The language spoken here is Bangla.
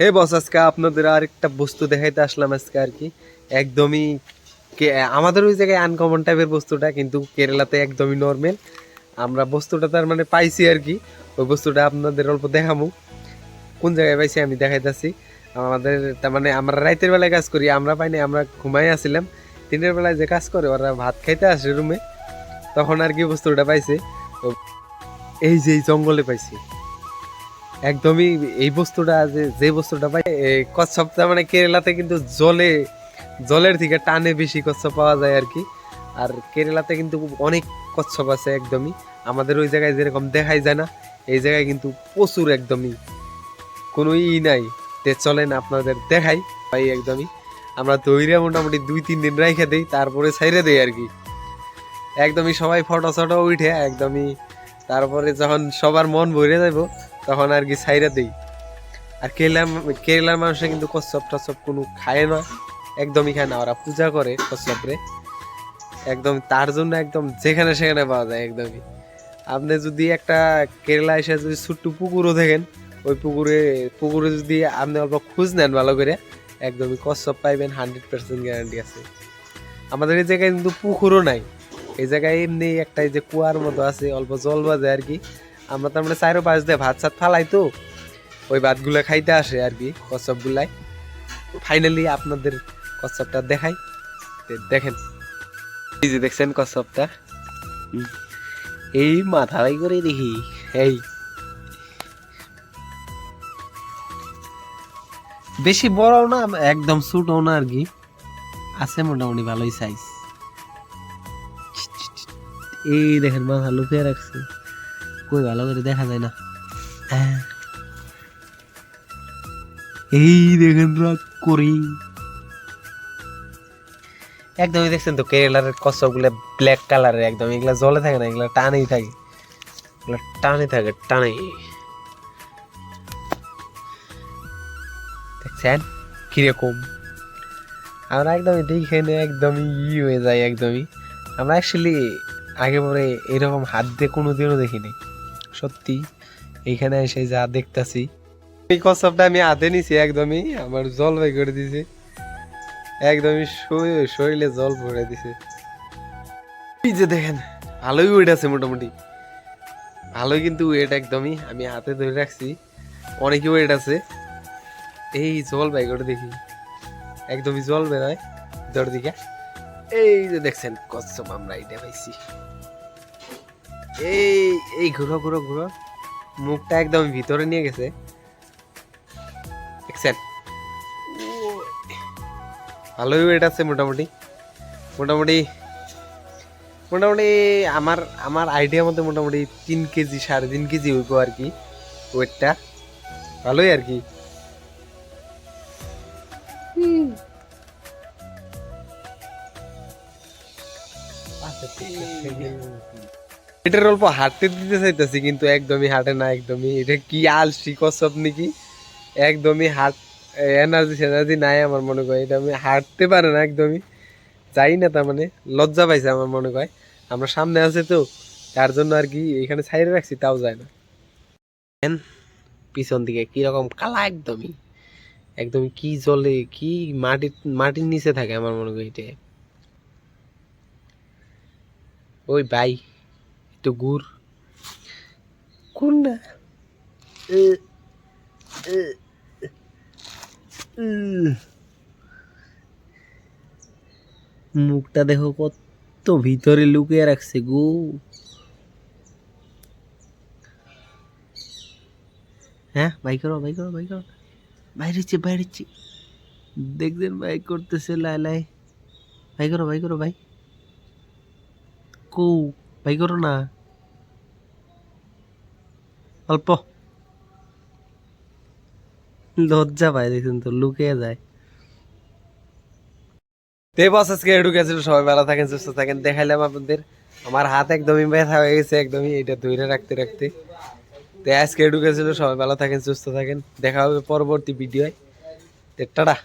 হে বস, আজকে আপনাদের আরেকটা বস্তু দেখাইতে আসলাম আজকে আর কি। একদমই আমাদের ওই জায়গায় আনকমন টাইপের বস্তুটা, কিন্তু কেরালাতে একদমই নর্মাল আমরা বস্তুটা তার মানে পাইছি আর কি। ওই বস্তুটা আপনাদের অল্প দেখামু। কোন জায়গায় পাইছি আমি দেখাইতেছি। আমাদের তার মানে আমরা রাতের বেলায় কাজ করি, আমরা পাইনি আমরা ঘুমাই আসছিলাম দিনের বেলায় যে কাজ করে, ওরা ভাত খাইতে আসে রুমে তখন আর কি বস্তুটা পাইছে। এই যে এই জঙ্গলে পাইছি। একদমই এই বস্তুটা যে যে বস্তুটা পাই কচ্ছপটা মানে কেরালাতে কিন্তু জলে, জলের থেকে টানে বেশি কচ্ছপ পাওয়া যায় আর কি। আর কেরালাতে কিন্তু অনেক কচ্ছপ আছে একদমই। আমাদের ওই জায়গায় যেরকম দেখাই যায় না, এই জায়গায় কিন্তু প্রচুর একদমই কোনো ই নাই। তে চলেন আপনাদের দেখাই ভাই একদমই। আমরা দইরে মোটামুটি দুই, তিন দিন রাইখে দিই, তারপরে ছাইরে দেই আর কি। একদমই সবাই ফটো ফটো উঠে, একদমই। তারপরে যখন সবার মন ভরে যাইব তখন আর কি ছাইরে দেই। আর কেরালা কেরালার মানুষে কিন্তু কচ্ছপ টচ্ছপ কোনো খায় না, একদমই খায় না। ওরা পূজা করে কচ্ছপরে। একদম তার জন্য একদম যেখানে সেখানে পাওয়া যায় একদমই। আপনি যদি একটা কেরালা এসে যদি ছোট্ট পুকুরও দেখেন, ওই পুকুরে পুকুরে যদি আপনি অল্প খোঁজ নেন ভালো করে, একদমই কচ্ছপ পাইবেন, হান্ড্রেড পার্সেন্ট গ্যারান্টি আছে। আমাদের এই জায়গায় কিন্তু পুকুরও নাই। এই জায়গায় এমনি একটা যে কুয়ার মতো আছে, অল্প জল বাজে আর কি। আমরা তার মানে চারো পাশ দিয়ে ভাত সাত ফালাই তো ওই ভাতগুলো খাইতে আসে আর কি কচ্ছপগুলাই। ফাইনালি আপনাদের কচ্ছপটা দেখাই। দেখেন। এই যে দেখছেন কচ্ছপটা। এই মাথায় করে দেখি। এই। বেশি বড়ও না একদম ছোটও না আর কি। আছে মোটামুটি ভালোই সাইজ এই দেখেন মাথা লুকিয়ে রাখছে। কই ভালো করে দেখা যায় না। হ্যাঁ। এই দেখেন রাগ করি। একদমই দেখছেন তো কেরালার কচ্ছপগুলো ব্ল্যাক কালারের একদম, এগুলা জলে থাকে না, এগুলা টানেই থাকে। এগুলা টানে থাকে টানে দেখছেন? কীরকম? আমরা একদমই দেখে একদমই ই হয়ে যায় একদমই। আমরা অ্যাকচুয়ালি আগে পরে এরকম হাত দিয়ে কোনো দিনও দেখিনি। সত্যি, এইখানে এসে যা দেখতাছি। এই কচ্ছপটা আমি হাতে নিছি একদমই, আমার জল বাই করে দিছে। একদমই শরীরে- জল ভরে দিছে। এই যে দেখেন ভালোই ওয়েট আছে মোটামুটি। ভালোই কিন্তু ওয়েট একদমই আমি হাতে ধরে রাখছি, অনেকই ওয়েট আছে। এই জল বাই করে দেখি, একদমই জল বেরোয় ভিতর দিকে। এই যে দেখছেন কচ্ছপ আমরা এটা পাইছি। এই এই ঘুরো ঘুরো ঘুরো। মুখটা একদম ভিতরে নিয়ে গেছে। ভালোই ওয়েট আছে মোটামুটি। মোটামুটি মোটামুটি আমার আমার আইডিয়া মতো মোটামুটি তিন কেজি সাড়ে তিন কেজি হইব আর কি ওয়েটটা ভালোই আর কি। এটার অল্প হাঁটতে দিতে চাইতেছি, কিন্তু একদমই হাঁটে না, একদমই। এটা কি আলসি কসব নাকি? একদমই হাট এনার্জি সেনার্জি নাই আমার মনে হয় এটা আমি হাঁটতে পারে না একদমই। যাই না তার মানে লজ্জা পাইছে আমার মনে হয় আমরা সামনে আছে তো, তার জন্য আর কি এখানে সাইডে রাখছি, তাও যায় না। পিছন দিকে কীরকম কালা একদমই। একদমই কি জলে, কি মাটির মাটির নিচে থাকে আমার মনে এটা। ওই ভাই। একটু গুড়। কোন না। মুখটা দেখো কত ভিতরে লুকিয়ে রাখছে গো। হ্যাঁ বাই করো বাই করো বাই করো। বাইরেছি বাইরেছি দেখছেন ভাই করতেছে লাই লাই। ভাই করো ভাই করো ভাই কৌ ভাই না। অল্প। লজ্জা পায় দেখুন তো, লুকিয়ে যায়। তে বস আজকে একটু গেছিল সবাই ভালো থাকেন, সুস্থ থাকেন। দেখাইলাম আপনাদের। আমার হাত একদমই ব্যথা হয়ে গেছে, একদমই এটা ধরে রাখতে রাখতে। তো আজকে একটু গেছিল সবাই ভালো থাকেন, সুস্থ থাকেন। দেখা হবে পরবর্তী ভিডিওয়। টাটা।